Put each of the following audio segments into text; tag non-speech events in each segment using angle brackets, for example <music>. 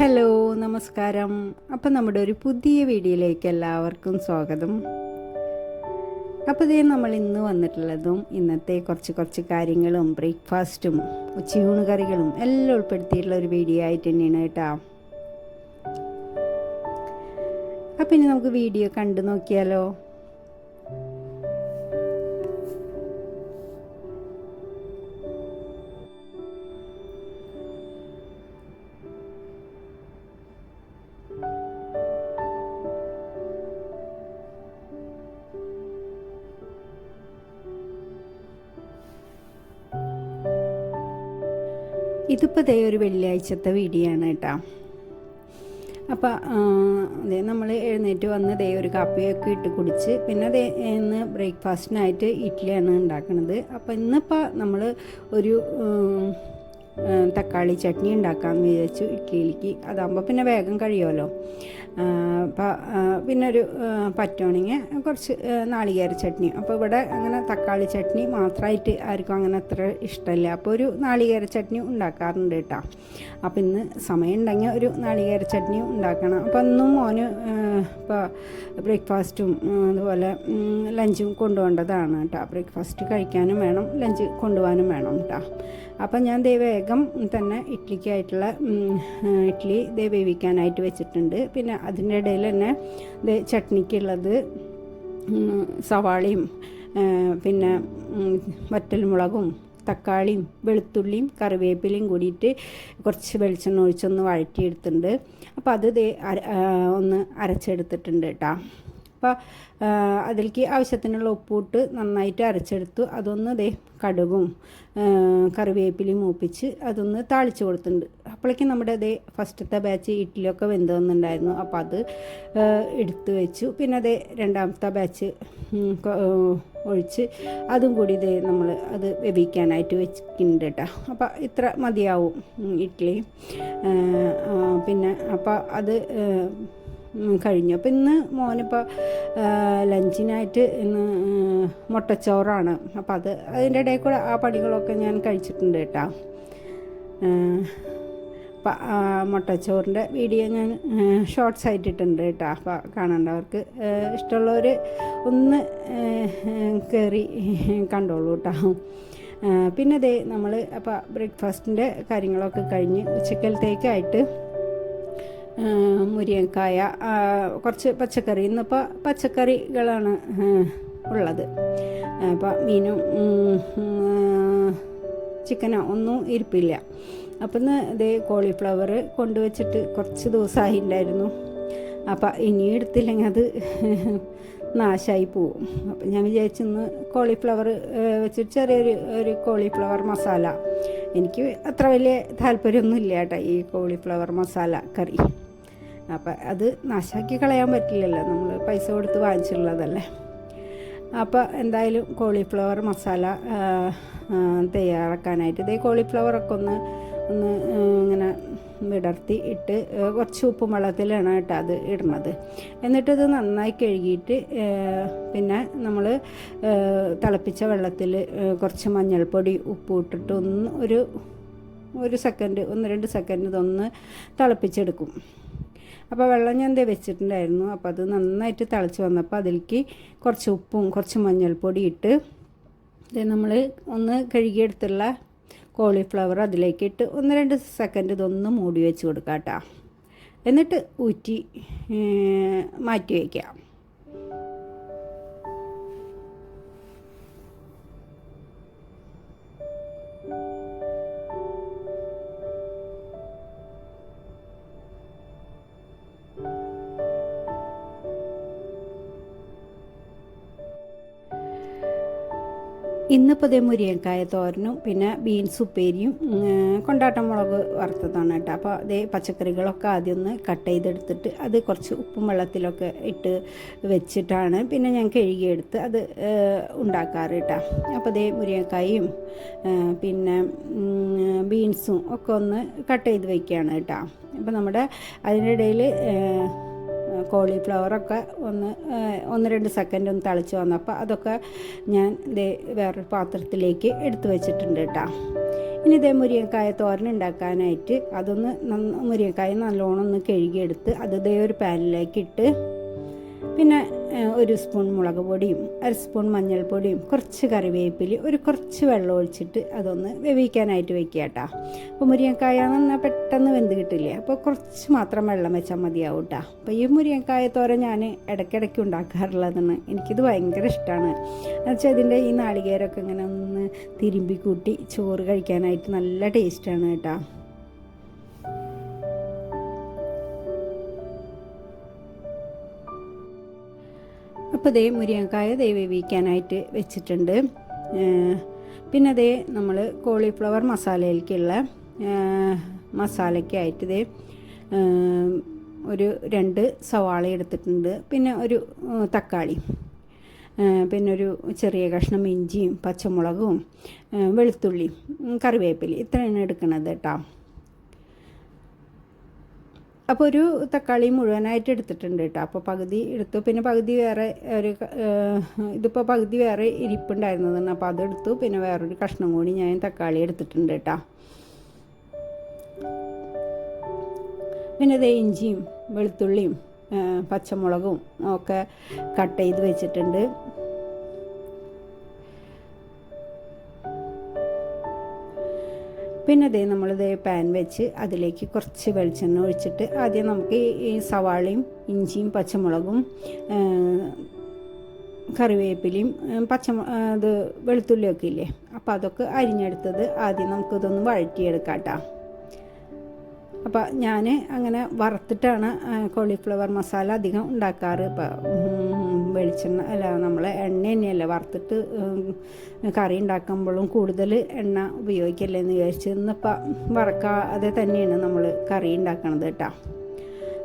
Hello നമസ്കാരം. അപ്പം നമ്മുടെ ഒരു പുതിയ വീഡിയോയിലേക്ക് എല്ലാവർക്കും സ്വാഗതം. അപ്പോൾ ഇതേ നമ്മൾ ഇന്ന് വന്നിട്ടുള്ളതും ഇന്നത്തെ കുറച്ച് കുറച്ച് കാര്യങ്ങളും ബ്രേക്ക്ഫാസ്റ്റും ഉച്ചയൂണ് കറികളും എല്ലാം ഉൾപ്പെടുത്തിയിട്ടുള്ള ഒരു വീഡിയോ ആയിട്ട് തന്നെയാണ് കേട്ടോ. അപ്പം ഇനി നമുക്ക് വീഡിയോ കണ്ടു നോക്കിയാലോ? ഇതിപ്പോൾ ദേ ഒരു വെള്ളിയാഴ്ചത്തെ വീഡിയോ ആണ് കേട്ടോ അപ്പോൾ അതെ നമ്മൾ എഴുന്നേറ്റ് വന്ന് ദേ ഒരു കാപ്പിയൊക്കെ ഇട്ട് കുടിച്ച് പിന്നെ ദേ ഇന്ന് ബ്രേക്ക്ഫാസ്റ്റിനായിട്ട് ഇഡ്ഡലിയാണ് ഉണ്ടാക്കുന്നത് അപ്പോൾ ഇന്നിപ്പോൾ നമ്മൾ ഒരു തക്കാളി ചട്നി ഉണ്ടാക്കാമെന്ന് വിചാരിച്ചു ഇഡ്ഡലിയിലേക്ക് അതാകുമ്പോൾ പിന്നെ വേഗം കഴിയുമല്ലോ. പിന്നെ ഒരു പറ്റുവാണെങ്കിൽ കുറച്ച് നാളികേര ചട്നി. അപ്പോൾ ഇവിടെ അങ്ങനെ തക്കാളി ചട്നി മാത്രമായിട്ട് ആർക്കും അങ്ങനെ അത്ര ഇഷ്ടമില്ല അപ്പോൾ ഒരു നാളികേര ചട്നി ഉണ്ടാക്കാറുണ്ട് കേട്ടോ. അപ്പോൾ ഇന്ന് സമയം ഉണ്ടെങ്കിൽ ഒരു നാളികേര ചട്നി ഉണ്ടാക്കണം. അപ്പോൾ ഇന്നും മോന് ഇപ്പോൾ ബ്രേക്ക്ഫാസ്റ്റും അതുപോലെ ലഞ്ചും കൊണ്ടുപോകേണ്ടതാണ് കേട്ടോ. ബ്രേക്ക്ഫാസ്റ്റ് കഴിക്കാനും വേണം ലഞ്ച് കൊണ്ടുപോകാനും വേണം കേട്ടോ. അപ്പം ഞാൻ ദേ വേഗം തന്നെ ഇഡ്ഡലിക്കായിട്ടുള്ള ഇഡ്ലി ഇഡ്ഡലി ദേ വേവിക്കാനായിട്ട് വെച്ചിട്ടുണ്ട്. പിന്നെ അതിന്റെ ഇടയിൽ തന്നെ ദേ ചട്നിക്കുള്ളത് സവാളയും പിന്നെ വറ്റൽമുളകും തക്കാളിയും വെളുത്തുള്ളിയും കറിവേപ്പിലയും കൂടിയിട്ട് കുറച്ച് വെളിച്ചെണ്ണ ഒഴിച്ചൊന്ന് വഴറ്റിയെടുത്തിട്ടുണ്ട്. അപ്പോൾ അത് ഒന്ന് അരച്ചെടുത്തിട്ടുണ്ട് കേട്ടോ. അപ്പോൾ അതിലേക്ക് ആവശ്യത്തിനുള്ള ഉപ്പിട്ട് നന്നായിട്ട് അരച്ചെടുത്തു. അതൊന്ന് ദേ കടുകും കറിവേപ്പിലയും മൂപ്പിച്ച് അതൊന്ന് താളിച്ച് കൊടുത്തിട്ടുണ്ട്. അപ്പോഴേക്കും നമ്മുടെ അതേ ഫസ്റ്റത്തെ ബാച്ച് ഇഡ്ഡലിയൊക്കെ വെന്ത് വന്നിട്ടുണ്ടായിരുന്നു. അപ്പോൾ അത് എടുത്തു വെച്ചു. പിന്നെ അതേ രണ്ടാമത്തെ ബാച്ച് ഒഴിച്ച് അതും കൂടി ഇതേ നമ്മൾ അത് വേവിക്കാനായിട്ട് വെച്ചിട്ടുണ്ട് കേട്ടോ. അപ്പോൾ ഇത്ര മതിയാവും ഇഡ്ഡലി. പിന്നെ അപ്പോൾ അത് കഴിഞ്ഞു. അപ്പോൾ ഇന്ന് മോനിപ്പോൾ ലഞ്ചിനായിട്ട് ഇന്ന് മുട്ടച്ചോറാണ്. അപ്പോൾ അത് അതിന്റെ ഇടയിൽ കൂടെ ആ പണികളൊക്കെ ഞാൻ കഴിച്ചിട്ടുണ്ട് കേട്ടോ. അപ്പം മുട്ടച്ചോറിന്റെ വീഡിയോ ഞാൻ ഷോർട്ട്സ് ആയിട്ടിട്ടുണ്ട് കേട്ടോ. അപ്പോൾ കാണേണ്ടവർക്ക് ഇഷ്ടമുള്ളവർ ഒന്ന് കയറി കണ്ടോളൂ കേട്ടോ. പിന്നെ ദേ നമ്മൾ അപ്പോൾ ബ്രേക്ക്ഫാസ്റ്റിന്റെ കാര്യങ്ങളൊക്കെ കഴിഞ്ഞ് ഉച്ചക്കലത്തേക്കായിട്ട് മുരിങ്ങക്കായ കുറച്ച് പച്ചക്കറി. ഇന്നിപ്പോൾ പച്ചക്കറികളാണ് ഉള്ളത്. അപ്പോൾ മീനും ചിക്കനോ ഒന്നും ഇരിപ്പില്ല. അപ്പം ഇന്ന് ഇതേ കോളിഫ്ലവർ കൊണ്ടുവച്ചിട്ട് കുറച്ച് ദിവസമായി ഉണ്ടായിരുന്നു. അപ്പം ഇനി എടുത്തില്ലെങ്കിൽ അത് <laughs> നാശമായി പോവും. അപ്പം ഞാൻ വിചാരിച്ചു ഇന്ന് കോളിഫ്ലവർ വെച്ചിട്ട് ചെറിയൊരു ഒരു കോളിഫ്ലവർ മസാല. എനിക്ക് അത്ര വലിയ താല്പര്യമൊന്നുമില്ല കേട്ടോ ഈ കോളിഫ്ലവർ മസാല കറി. അപ്പം അത് നാശാക്കി കളയാൻ പറ്റില്ലല്ലോ. നമ്മൾ പൈസ കൊടുത്ത് വാങ്ങിച്ചിട്ടുള്ളതല്ലേ. അപ്പോൾ എന്തായാലും കോളിഫ്ലവർ മസാല തയ്യാറാക്കാനായിട്ട് ഇതേ കോളിഫ്ലവറൊക്കെ ഒന്ന് ഒന്ന് ഇങ്ങനെ വിടർത്തി ഇട്ട് കുറച്ച് ഉപ്പും വെള്ളത്തിലാണ് കേട്ടോ അത് ഇടുന്നത്. എന്നിട്ടിത് നന്നായി കഴുകിയിട്ട് പിന്നെ നമ്മൾ തിളപ്പിച്ച വെള്ളത്തിൽ കുറച്ച് മഞ്ഞൾപ്പൊടി ഉപ്പ് ഇട്ടിട്ട് ഒന്ന് ഒരു ഒരു സെക്കൻഡ് ഒന്ന് രണ്ട് സെക്കൻഡ് ഇതൊന്ന് തിളപ്പിച്ചെടുക്കും. അപ്പോൾ വെള്ളം ഞാൻ എന്തേ വെച്ചിട്ടുണ്ടായിരുന്നു. അപ്പോൾ അത് നന്നായിട്ട് തിളച്ച് വന്നപ്പോൾ അതിലേക്ക് കുറച്ച് ഉപ്പും കുറച്ച് മഞ്ഞൾപ്പൊടി ഇട്ട് നമ്മൾ ഒന്ന് കഴുകിയെടുത്തുള്ള കോളിഫ്ലവർ അതിലേക്ക് ഇട്ട് ഒന്ന് രണ്ട് സെക്കൻഡ് ഇതൊന്ന് മൂടി വെച്ച് കൊടുക്കാം കേട്ടോ എന്നിട്ട് ഊറ്റി മാറ്റി വയ്ക്കാം ഇന്നിപ്പോൾ ദേ മുരിയക്കായ തോരനും പിന്നെ ബീൻസ് ഉപ്പേരിയും കൊണ്ടാട്ടം മുളക് വറുത്തതാണ് കേട്ടോ. അപ്പോൾ അതേ പച്ചക്കറികളൊക്കെ ആദ്യം ഒന്ന് കട്ട് ചെയ്തെടുത്തിട്ട് അത് കുറച്ച് ഉപ്പും വെള്ളത്തിലൊക്കെ ഇട്ട് വെച്ചിട്ടാണ് പിന്നെ ഞാൻ കഴുകിയെടുത്ത് അത് ഉണ്ടാക്കാറ് കേട്ടോ. അപ്പോൾ അതേ മുരിയക്കായും പിന്നെ ബീൻസും ഒക്കെ ഒന്ന് കട്ട് ചെയ്ത് വയ്ക്കുകയാണ് കേട്ടോ. അപ്പോൾ നമ്മുടെ അതിനിടയിൽ കോളിഫ്ലവറൊക്കെ ഒന്ന് ഒന്ന് രണ്ട് സെക്കൻഡ് ഒന്ന് തളിച്ച് വന്നപ്പോൾ അതൊക്കെ ഞാൻ ഇതേ വേറൊരു പാത്രത്തിലേക്ക് എടുത്തു വെച്ചിട്ടുണ്ട് കേട്ടോ ഇനി ഇതേ മുരിങ്ങക്കായ തോരൻ ഉണ്ടാക്കാനായിട്ട് അതൊന്ന് മുരിങ്ങക്കായ നല്ലോണം ഒന്ന് കഴുകിയെടുത്ത് അത് ഇതേ ഒരു പാനിലേക്ക് ഇട്ട്. പിന്നെ ഒരു സ്പൂൺ മുളക് പൊടിയും അര സ്പൂൺ മഞ്ഞൾപ്പൊടിയും കുറച്ച് കറിവേപ്പില ഒരു കുറച്ച് വെള്ളം ഒഴിച്ചിട്ട് അതൊന്ന് വേവിക്കാനായിട്ട് വെക്കുക കേട്ടോ അപ്പോൾ മുരിങ്ങക്കായ എന്നാൽ പെട്ടെന്ന് വെന്ത് കിട്ടില്ലേ? അപ്പോൾ കുറച്ച് മാത്രം വെള്ളം വെച്ചാൽ മതിയാവും കേട്ടോ അപ്പോൾ ഈ മുരിങ്ങക്കായ തോര ഞാൻ ഇടയ്ക്കിടയ്ക്ക് ഉണ്ടാക്കാറുള്ളതാണ്. എനിക്കിത് ഭയങ്കര ഇഷ്ടമാണ് എന്നുവെച്ചാൽ ഇതിന്റെ ഈ നാളികേരമൊക്കെ ഇങ്ങനെ ഒന്ന് തിരുമ്പി കൂട്ടി ചോറ് കഴിക്കാനായിട്ട് നല്ല ടേസ്റ്റാണ് കേട്ടോ അപ്പോൾ ദേ മുരിങ്ങക്കായ ദേ വേവിക്കാനായിട്ട് വെച്ചിട്ടുണ്ട്. പിന്നെ ദേ നമ്മൾ കോളിഫ്ലവർ മസാലയിലേക്കുള്ള മസാലയ്ക്കായിട്ട് ദേ ഒരു രണ്ട് സവാള എടുത്തിട്ടുണ്ട്. പിന്നെ ഒരു തക്കാളി പിന്നെ ഒരു ചെറിയ കഷ്ണം ഇഞ്ചിയും പച്ചമുളകും വെളുത്തുള്ളി കറിവേപ്പിലയും ഇത്രയാണ് എടുക്കുന്നത് കേട്ടോ. അപ്പോൾ ഒരു തക്കാളി മുഴുവനായിട്ട് എടുത്തിട്ടുണ്ട് കേട്ടോ. അപ്പോൾ പകുതി എടുത്തു. പിന്നെ പകുതി വേറെ ഒരു ഇതിപ്പോൾ പകുതി വേറെ ഇരിപ്പുണ്ടായിരുന്നതാണ്. അപ്പോൾ അതെടുത്തു പിന്നെ വേറൊരു കഷ്ണം കൂടി ഞാൻ തക്കാളി എടുത്തിട്ടുണ്ട് കേട്ടോ. പിന്നെ ദേ ഇഞ്ചിയും വെളുത്തുള്ളിയും പച്ചമുളകും ഒക്കെ കട്ട് ചെയ്ത് വെച്ചിട്ടുണ്ട്. പിന്നെ ദേ നമ്മളിത് പാൻ വെച്ച് അതിലേക്ക് കുറച്ച് വെളിച്ചെണ്ണ ഒഴിച്ചിട്ട് ആദ്യം നമുക്ക് ഈ- സവാളയും ഇഞ്ചിയും പച്ചമുളകും കറിവേപ്പിലയും പച്ച ഇത് വെളുത്തുള്ളിയൊക്കെ ഇല്ലേ? അപ്പോൾ അതൊക്കെ അരിഞ്ഞെടുത്തത് ആദ്യം നമുക്കിതൊന്ന് വഴറ്റിയെടുക്കാം കേട്ടോ അപ്പോൾ ഞാൻ അങ്ങനെ വറുത്തിട്ടാണ് കോളിഫ്ലവർ മസാല അധികം ഉണ്ടാക്കാറ്. ഇപ്പോൾ വെളിച്ചെണ്ണ അല്ല നമ്മൾ എണ്ണ തന്നെയല്ല വറുത്തിട്ട് കറി ഉണ്ടാക്കുമ്പോഴും കൂടുതൽ എണ്ണ ഉപയോഗിക്കല്ലേ എന്ന് വിചാരിച്ച് ഇന്നിപ്പോൾ വറക്കാതെ തന്നെയാണ് നമ്മൾ കറി ഉണ്ടാക്കണത് കേട്ടോ.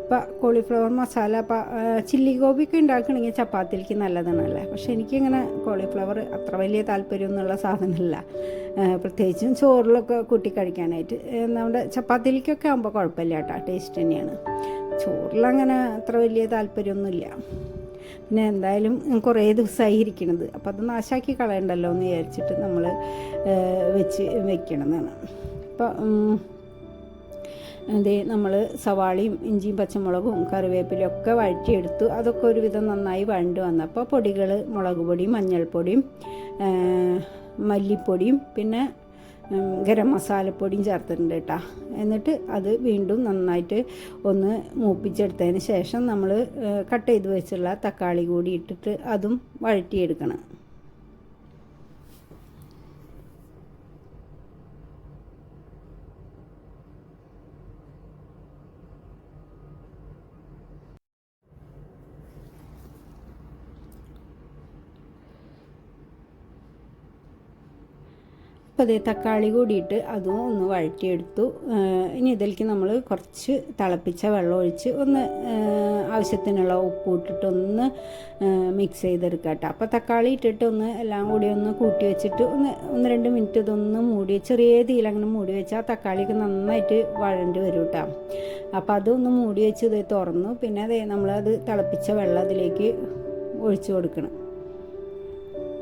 അപ്പോൾ കോളിഫ്ലവർ മസാല ഇപ്പോൾ ചില്ലി ഗോപിയൊക്കെ ഉണ്ടാക്കണമെങ്കിൽ ചപ്പാത്തിലേക്ക് നല്ലതാണല്ലേ? പക്ഷെ എനിക്കിങ്ങനെ കോളിഫ്ലവർ അത്ര വലിയ താല്പര്യമൊന്നുമുള്ള സാധനമല്ല. പ്രത്യേകിച്ചും ചോറിലൊക്കെ കൂട്ടി കഴിക്കാനായിട്ട്. നമ്മുടെ ചപ്പാത്തിലേക്കൊക്കെ ആകുമ്പോൾ കുഴപ്പമില്ല കേട്ടോ. ടേസ്റ്റ് തന്നെയാണ്. ചോറിലങ്ങനെ അത്ര വലിയ താല്പര്യമൊന്നുമില്ല. പിന്നെ എന്തായാലും കുറേ ദിവസമായി ഇരിക്കണത്. അപ്പോൾ അത് നാശാക്കി കളയണ്ടല്ലോ എന്ന് വിചാരിച്ചിട്ട് നമ്മൾ വെച്ച് വെക്കണമെന്നാണ് അപ്പോൾ അതേ നമ്മൾ സവാളയും ഇഞ്ചിയും പച്ചമുളകും കറിവേപ്പിലും ഒക്കെ വഴറ്റിയെടുത്തു. അതൊക്കെ ഒരുവിധം നന്നായി വഴണ്ട് വന്നപ്പോൾ പൊടികൾ മുളക് പൊടിയും മഞ്ഞൾപ്പൊടിയും മല്ലിപ്പൊടിയും പിന്നെ ഗരം മസാലപ്പൊടിയും ചേർത്തിട്ടുണ്ട് കേട്ടോ എന്നിട്ട് അത് വീണ്ടും നന്നായിട്ട് ഒന്ന് മൂപ്പിച്ചെടുത്തതിന് ശേഷം നമ്മൾ കട്ട് ചെയ്ത് വെച്ചുള്ള തക്കാളി കൂടി ഇട്ടിട്ട് അതും വഴറ്റിയെടുക്കണം. അപ്പോൾ അതേ തക്കാളി കൂടിയിട്ട് അതും ഒന്ന് വഴറ്റിയെടുത്തു. ഇനി ഇതിലേക്ക് നമ്മൾ കുറച്ച് തിളപ്പിച്ച വെള്ളം ഒഴിച്ച് ഒന്ന് ആവശ്യത്തിനുള്ള ഉപ്പ് ഇട്ടിട്ട് ഒന്ന് മിക്സ് ചെയ്തെടുക്കുക കേട്ടോ. അപ്പോൾ തക്കാളി ഇട്ടിട്ട് ഒന്ന് എല്ലാം കൂടി ഒന്ന് കൂട്ടി വെച്ചിട്ട് ഒന്ന് ഒന്ന് രണ്ട് മിനിറ്റ് ഇതൊന്ന് മൂടി ചെറിയ തീയിൽ അങ്ങനെ മൂടി വെച്ചാൽ തക്കാളിയൊക്കെ നന്നായിട്ട് വഴണ്ടി വരും കേട്ടോ. അപ്പോൾ അതൊന്ന് മൂടി വെച്ച് ഇത് തുറന്നു. പിന്നെ അതേ നമ്മളത് തിളപ്പിച്ച വെള്ളം അതിലേക്ക് ഒഴിച്ചു കൊടുക്കണം.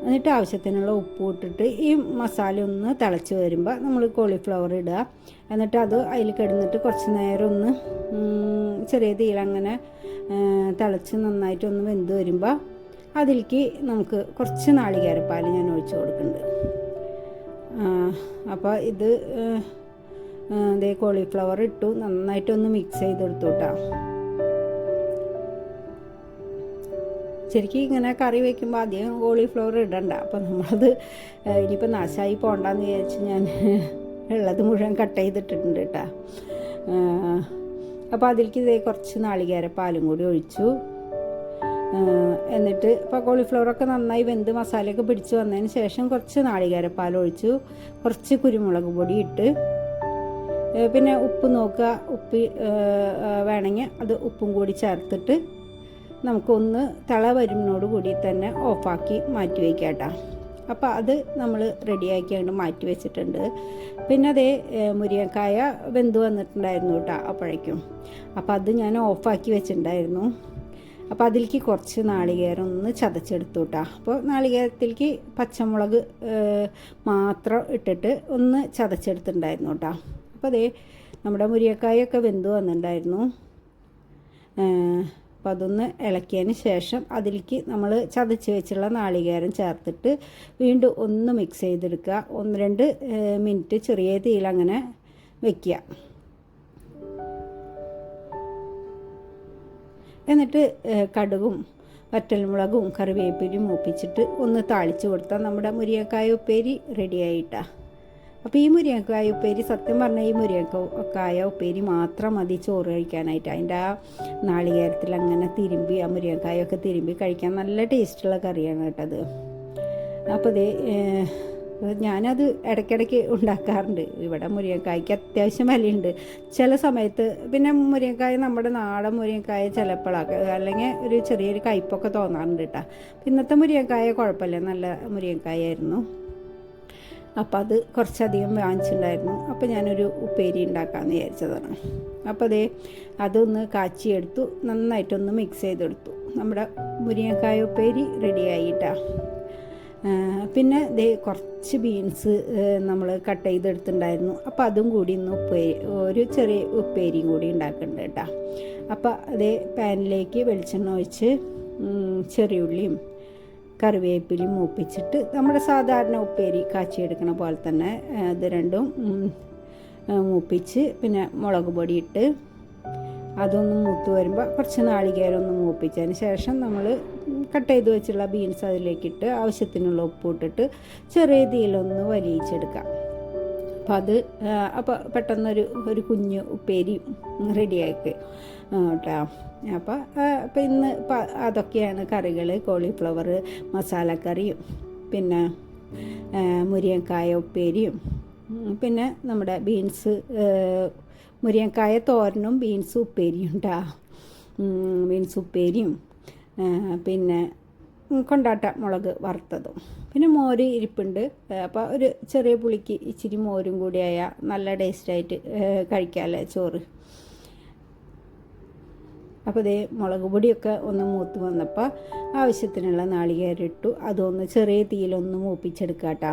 എന്നിട്ട് ആവശ്യത്തിനുള്ള ഉപ്പ് ഇട്ടിട്ട് ഈ മസാല ഒന്ന് തിളച്ച് വരുമ്പോൾ നമ്മൾ കോളിഫ്ലവർ ഇടുക. എന്നിട്ട് അത് അതിൽ കിടന്നിട്ട് കുറച്ച് നേരം ഒന്ന് ചെറിയ ആ, തിളച്ച് നന്നായിട്ട് ഒന്ന് വെന്ത് വരുമ്പോൾ അതിലേക്ക് നമുക്ക് കുറച്ച് നാളികേരപ്പാൽ ഞാൻ ഒഴിച്ചു കൊടുക്കുന്നുണ്ട്. അപ്പോൾ ഇത് ഇതേ കോളിഫ്ലവർ ഇട്ടു. നന്നായിട്ടൊന്ന് മിക്സ് ചെയ്തെടുത്തു കേട്ടോ. ശരിക്കും ഇങ്ങനെ കറി വെക്കുമ്പോൾ അധികം കോളിഫ്ലവർ ഇടണ്ട. അപ്പം നമ്മളത് ഇനിയിപ്പോൾ നാശമായി പോകണ്ടെന്ന് വിചാരിച്ച് ഞാൻ ഉള്ളത് മുഴുവൻ കട്ട് ചെയ്തിട്ടുണ്ട് കേട്ടോ അപ്പോൾ അതിലേക്ക് ഇതേ കുറച്ച് നാളികേര പാലും കൂടി ഒഴിച്ചു. എന്നിട്ട് ഇപ്പോൾ കോളിഫ്ലവറൊക്കെ നന്നായി വെന്ത് മസാലയൊക്കെ പിടിച്ച് വന്നതിന് ശേഷം കുറച്ച് നാളികേരപ്പാൽ ഒഴിച്ചു. കുറച്ച് കുരുമുളക് പൊടി ഇട്ട് പിന്നെ ഉപ്പ് നോക്കുക. ഉപ്പ് വേണമെങ്കിൽ അത് ഉപ്പും കൂടി ചേർത്തിട്ട് നമുക്കൊന്ന് തള വരുന്നതോട് കൂടി തന്നെ ഓഫാക്കി മാറ്റി വയ്ക്കാം കേട്ടോ. അപ്പോൾ അത് നമ്മൾ റെഡിയാക്കി മാറ്റി വെച്ചിട്ടുണ്ട്. പിന്നെ അതേ മുരിയക്കായ വെന്ത് വന്നിട്ടുണ്ടായിരുന്നു കേട്ടോ അപ്പോഴേക്കും. അപ്പോൾ അത് ഞാൻ ഓഫാക്കി വെച്ചിട്ടുണ്ടായിരുന്നു. അപ്പോൾ അതിലേക്ക് കുറച്ച് നാളികേരം ഒന്ന് ചതച്ചെടുത്തു കേട്ടോ. അപ്പോൾ നാളികേരത്തിലേക്ക് പച്ചമുളക് മാത്രം ഇട്ടിട്ട് ഒന്ന് ചതച്ചെടുത്തിട്ടുണ്ടായിരുന്നു കേട്ടോ. അപ്പോൾ അതേ നമ്മുടെ മുരിയക്കായൊക്കെ വെന്ത് വന്നിട്ടുണ്ടായിരുന്നു. അപ്പോൾ അതൊന്ന് ഇളക്കിയതിന് ശേഷം അതിലേക്ക് നമ്മൾ ചതച്ച് വെച്ചുള്ള നാളികേരം ചേർത്തിട്ട് വീണ്ടും ഒന്ന് മിക്സ് ചെയ്തെടുക്കുക. ഒന്ന് രണ്ട് മിനിറ്റ് ചെറിയ തീയിൽ അങ്ങനെ വെക്കുക. എന്നിട്ട് കടുകും വറ്റൽമുളകും കറിവേപ്പിലും മൂപ്പിച്ചിട്ട് ഒന്ന് താളിച്ച് കൊടുത്താൽ നമ്മുടെ മുരിയക്കായ ഉപ്പേരി റെഡിയായിട്ടാണ് അപ്പോൾ ഈ മുരിങ്ങക്കായ ഉപ്പേരി സത്യം പറഞ്ഞാൽ ഈ മുരിങ്ങക്കായ ഉപ്പേരി മാത്രം മതി ചോറ് കഴിക്കാനായിട്ട്. അതിന്റെ ആ നാളികേരത്തിൽ അങ്ങനെ തിരുമ്പി ആ മുരിങ്ങക്കായൊക്കെ തിരുമ്പി കഴിക്കാൻ നല്ല ടേസ്റ്റുള്ള കറിയാണ് കേട്ടത് അപ്പോൾ ഇത് ഞാനത് ഇടയ്ക്കിടയ്ക്ക് ഉണ്ടാക്കാറുണ്ട്. ഇവിടെ മുരിങ്ങക്കായ്ക്ക് അത്യാവശ്യം വിലയുണ്ട്. ചില സമയത്ത് പിന്നെ മുരിങ്ങക്കായ നമ്മുടെ നാടൻ മുരിങ്ങക്കായ ചിലപ്പോഴൊക്കെ അല്ലെങ്കിൽ ഒരു ചെറിയൊരു കയ്പൊക്കെ തോന്നാറുണ്ട് കേട്ടോ. ഇന്നത്തെ മുരിങ്ങക്കായ കുഴപ്പമില്ല. നല്ല മുരിങ്ങക്കായായിരുന്നു. അപ്പോൾ അത് കുറച്ചധികം വാങ്ങിച്ചിട്ടുണ്ടായിരുന്നു. അപ്പോൾ ഞാനൊരു ഉപ്പേരി ഉണ്ടാക്കാമെന്ന് വിചാരിച്ചതാണ്. അപ്പോൾ അതേ അതൊന്ന് കാച്ചിയെടുത്തു നന്നായിട്ടൊന്ന് മിക്സ് ചെയ്തെടുത്തു. നമ്മുടെ മുരിങ്ങക്കായ ഉപ്പേരി റെഡിയായിട്ടാ. പിന്നെ ദേ കുറച്ച് ബീൻസ് നമ്മൾ കട്ട് ചെയ്തെടുത്തിട്ടുണ്ടായിരുന്നു. അപ്പോൾ അതും കൂടി ഇന്ന് ഉപ്പേരി ഒരു ചെറിയ ഉപ്പേരിയും കൂടി ഉണ്ടാക്കുന്നുണ്ട് കേട്ടോ. അപ്പോൾ അതേ പാനിലേക്ക് വെളിച്ചെണ്ണ ഒഴിച്ച് ചെറിയുള്ളിയും കറിവേപ്പിലയും മൂപ്പിച്ചിട്ട് നമ്മുടെ സാധാരണ ഉപ്പേരി കാച്ചിയെടുക്കണ പോലെ തന്നെ ഇത് രണ്ടും മൂപ്പിച്ച് പിന്നെ മുളക് പൊടി ഇട്ട് അതൊന്ന് മൂത്ത് വരുമ്പോൾ കുറച്ച് നാളികേരം ഒന്ന് മൂപ്പിച്ചതിന് ശേഷം നമ്മൾ കട്ട് ചെയ്ത് വെച്ചുള്ള ബീൻസ് അതിലേക്കിട്ട് ആവശ്യത്തിനുള്ള ഉപ്പ് ഇട്ടിട്ട് ചെറിയ തീയിലൊന്ന് വലിയിച്ചെടുക്കാം. അപ്പോൾ അത് അപ്പോൾ പെട്ടെന്നൊരു ഒരു കുഞ്ഞ് ഉപ്പേരി റെഡിയാക്കി കേട്ടോ അപ്പോൾ അപ്പോൾ ഇന്ന് അതൊക്കെയാണ് കറികൾ കോളിഫ്ലവർ മസാലക്കറിയും പിന്നെ മുരിങ്ങക്കായ ഉപ്പേരിയും പിന്നെ നമ്മുടെ ബീൻസ് മുരിങ്ങക്കായ തോരനും ബീൻസ് ഉപ്പേരിയും ഉണ്ടാ ബീൻസ് ഉപ്പേരിയും പിന്നെ കൊണ്ടാട്ട മുളക് വറുത്തതും. പിന്നെ മോര് ഇരിപ്പുണ്ട്. അപ്പോൾ ഒരു ചെറിയ പുളിക്ക് ഇച്ചിരി മോരും കൂടി കൂടിയായ നല്ല ടേസ്റ്റായിട്ട് കഴിക്കാമല്ലേ ചോറ്. അപ്പോൾ ഇതേ മുളക് പൊടിയൊക്കെ ഒന്ന് മൂത്ത് വന്നപ്പോൾ ആവശ്യത്തിനുള്ള നാളികേരം ഇട്ടു. അതൊന്ന് ചെറിയ തീയിലൊന്ന് മൂപ്പിച്ചെടുക്കുക കേട്ടോ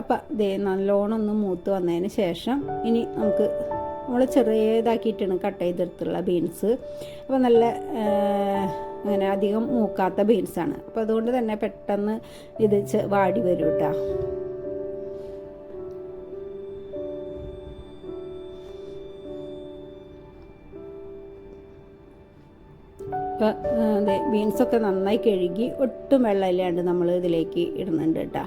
അപ്പം ഇതേ നല്ലോണം ഒന്ന് മൂത്ത് വന്നതിന് ശേഷം ഇനി നമുക്ക് നമ്മൾ ചെറിയതാക്കിയിട്ടാണ് കട്ട് ചെയ്തെടുത്തുള്ള ബീൻസ് അപ്പോൾ നല്ല അങ്ങനെ അധികം മൂക്കാത്ത ബീൻസാണ് അപ്പോൾ അതുകൊണ്ട് തന്നെ പെട്ടെന്ന് ഇത് വാടി വരും കേട്ടോ അപ്പോൾ അതെ ബീൻസൊക്കെ നന്നായി കഴുകി ഒട്ടും വെള്ളമില്ലാണ്ട് നമ്മൾ ഇതിലേക്ക് ഇടുന്നുണ്ട് കേട്ടോ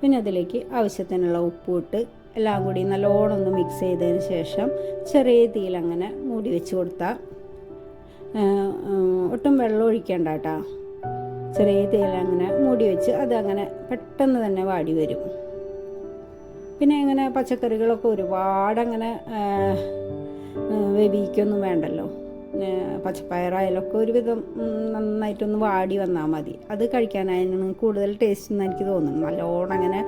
പിന്നെ അതിലേക്ക് ആവശ്യത്തിനുള്ള ഉപ്പ് ഇട്ട് എല്ലാം കൂടി നല്ലോണം ഒന്ന് മിക്സ് ചെയ്തതിന് ശേഷം ചെറിയ തീയിൽ അങ്ങനെ മൂടി വെച്ച് കൊടുത്താൽ ഒട്ടും വെള്ളം ഒഴിക്കേണ്ട കേട്ടോ. ചെറിയ തീയിൽ അങ്ങനെ മൂടി വെച്ച് അതങ്ങനെ പെട്ടെന്ന് തന്നെ വാടി വരും. പിന്നെ ഇങ്ങനെ പച്ചക്കറികളൊക്കെ ഒരുപാടങ്ങനെ വേവിക്കൊന്നും വേണ്ടല്ലോ. പച്ചപ്പയറായാലൊക്കെ ഒരുവിധം നന്നായിട്ടൊന്ന് വാടി വന്നാൽ മതി. അത് കഴിക്കാനായിരുന്നു കൂടുതൽ ടേസ്റ്റ് എന്ന് എനിക്ക് തോന്നുന്നു നല്ലോണം അങ്ങനെ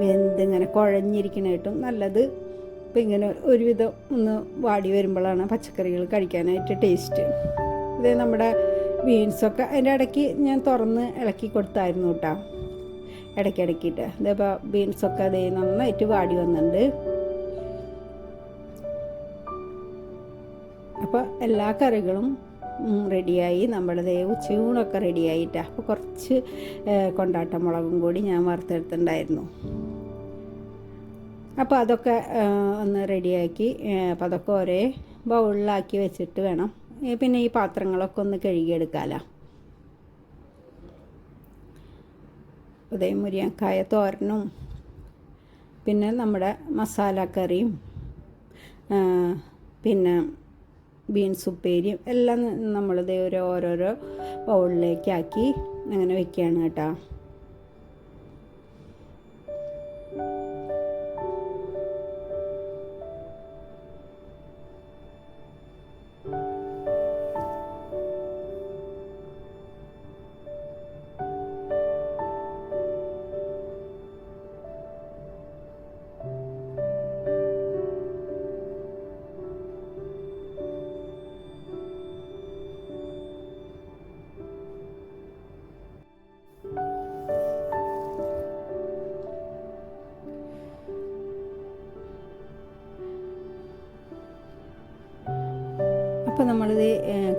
വെന്ത് ഇങ്ങനെ കുഴഞ്ഞിരിക്കണായിട്ടും നല്ലത്. ഇപ്പം ഇങ്ങനെ ഒരുവിധം ഒന്ന് വാടി വരുമ്പോഴാണ് പച്ചക്കറികൾ കഴിക്കാനായിട്ട് ടേസ്റ്റ് ഇത് നമ്മുടെ ബീൻസൊക്കെ അതിന്റെ ഇടയ്ക്ക് ഞാൻ തുറന്ന് ഇളക്കി കൊടുത്തായിരുന്നു കേട്ടോ ഇടയ്ക്കിടയ്ക്കിട്ട്. ഇതേപ്പോൾ ബീൻസൊക്കെ അതേ നന്നായിട്ട് വാടി വന്നിട്ടുണ്ട്. അപ്പോൾ എല്ലാ കറികളും റെഡിയായി നമ്മളതേ ഉച്ചയൂണൊക്കെ റെഡിയായിട്ടാണ് അപ്പോൾ കുറച്ച് കൊണ്ടാട്ട മുളകും കൂടി ഞാൻ വറുത്തെടുത്തിട്ടുണ്ടായിരുന്നു. അപ്പോൾ അതൊക്കെ ഒന്ന് റെഡിയാക്കി അപ്പോൾ അതൊക്കെ ഒരേ ബൗളിലാക്കി വെച്ചിട്ട് വേണം. പിന്നെ ഈ പാത്രങ്ങളൊക്കെ ഒന്ന് കഴുകിയെടുക്കാമല്ലോ അതേ മുരിയക്കായ തോരനും പിന്നെ നമ്മുടെ മസാലക്കറിയും പിന്നെ ബീൻസ് ഉപ്പേരിയും എല്ലാം നമ്മളിത് ഓരോരോ ബൗളിലേക്കാക്കി അങ്ങനെ വെക്കുകയാണ് കേട്ടോ. അപ്പോൾ നമ്മളിത്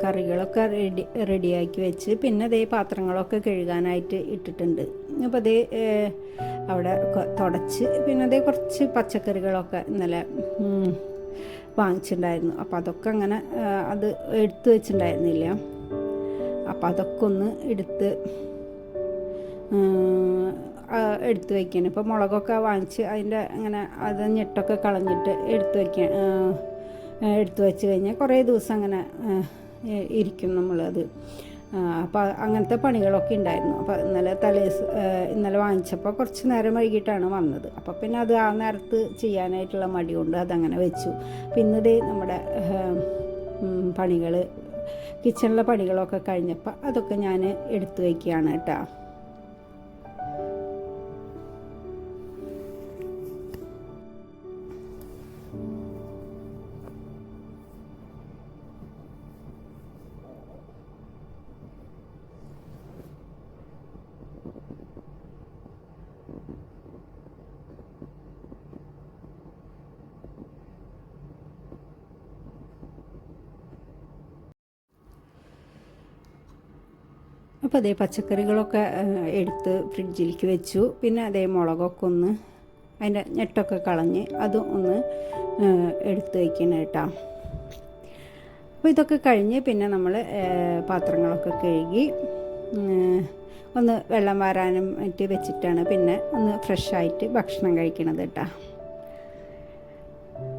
കറികളൊക്കെ റെഡി റെഡിയാക്കി വെച്ച് പിന്നെ അതേ പാത്രങ്ങളൊക്കെ കഴുകാനായിട്ട് ഇട്ടിട്ടുണ്ട്. അപ്പോൾ അതേ അവിടെ തുടച്ച് പിന്നെ അതേ കുറച്ച് പച്ചക്കറികളൊക്കെ ഇന്നലെ വാങ്ങിച്ചിട്ടുണ്ടായിരുന്നു. അപ്പോൾ അതൊക്കെ അങ്ങനെ അത് എടുത്തു വെച്ചിട്ടുണ്ടായിരുന്നില്ല. അപ്പോൾ അതൊക്കെ ഒന്ന് എടുത്ത് എടുത്തു വയ്ക്കണം ഇപ്പോൾ മുളകൊക്കെ വാങ്ങിച്ച് അതിന്റെ അങ്ങനെ അത് ഞെട്ടൊക്കെ കളഞ്ഞിട്ട് എടുത്ത് വയ്ക്കാൻ എടുത്ത് വെച്ച് കഴിഞ്ഞാൽ കുറേ ദിവസം അങ്ങനെ ഇരിക്കും നമ്മളത്. അപ്പോൾ അങ്ങനത്തെ പണികളൊക്കെ ഉണ്ടായിരുന്നു. അപ്പോൾ ഇന്നലെ തലേ ഇന്നലെ വാങ്ങിച്ചപ്പോൾ കുറച്ച് നേരം വൈകിട്ടാണ് വന്നത്. അപ്പോൾ പിന്നെ അത് ആ നേരത്ത് ചെയ്യാനായിട്ടുള്ള മടി കൊണ്ട് അതങ്ങനെ വെച്ചു. പിന്നെ ദേ നമ്മുടെ പണികൾ കിച്ചണിലെ പണികളൊക്കെ കഴിഞ്ഞപ്പോൾ അതൊക്കെ ഞാൻ എടുത്തു വയ്ക്കുകയാണ് കേട്ടോ. അപ്പോൾ അതേ പച്ചക്കറികളൊക്കെ എടുത്ത് ഫ്രിഡ്ജിലേക്ക് വെച്ചു. പിന്നെ അതേ മുളകൊക്കെ ഒന്ന് അതിന്റെ ഞെട്ടൊക്കെ കളഞ്ഞ് അതും ഒന്ന് എടുത്ത് വയ്ക്കണം കേട്ടോ അപ്പോൾ ഇതൊക്കെ കഴിഞ്ഞ് പിന്നെ നമ്മൾ പാത്രങ്ങളൊക്കെ കഴുകി ഒന്ന് വെള്ളം വാരാനും മറ്റ് വെച്ചിട്ടാണ് പിന്നെ ഒന്ന് ഫ്രഷായിട്ട് ഭക്ഷണം കഴിക്കണത് കേട്ടോ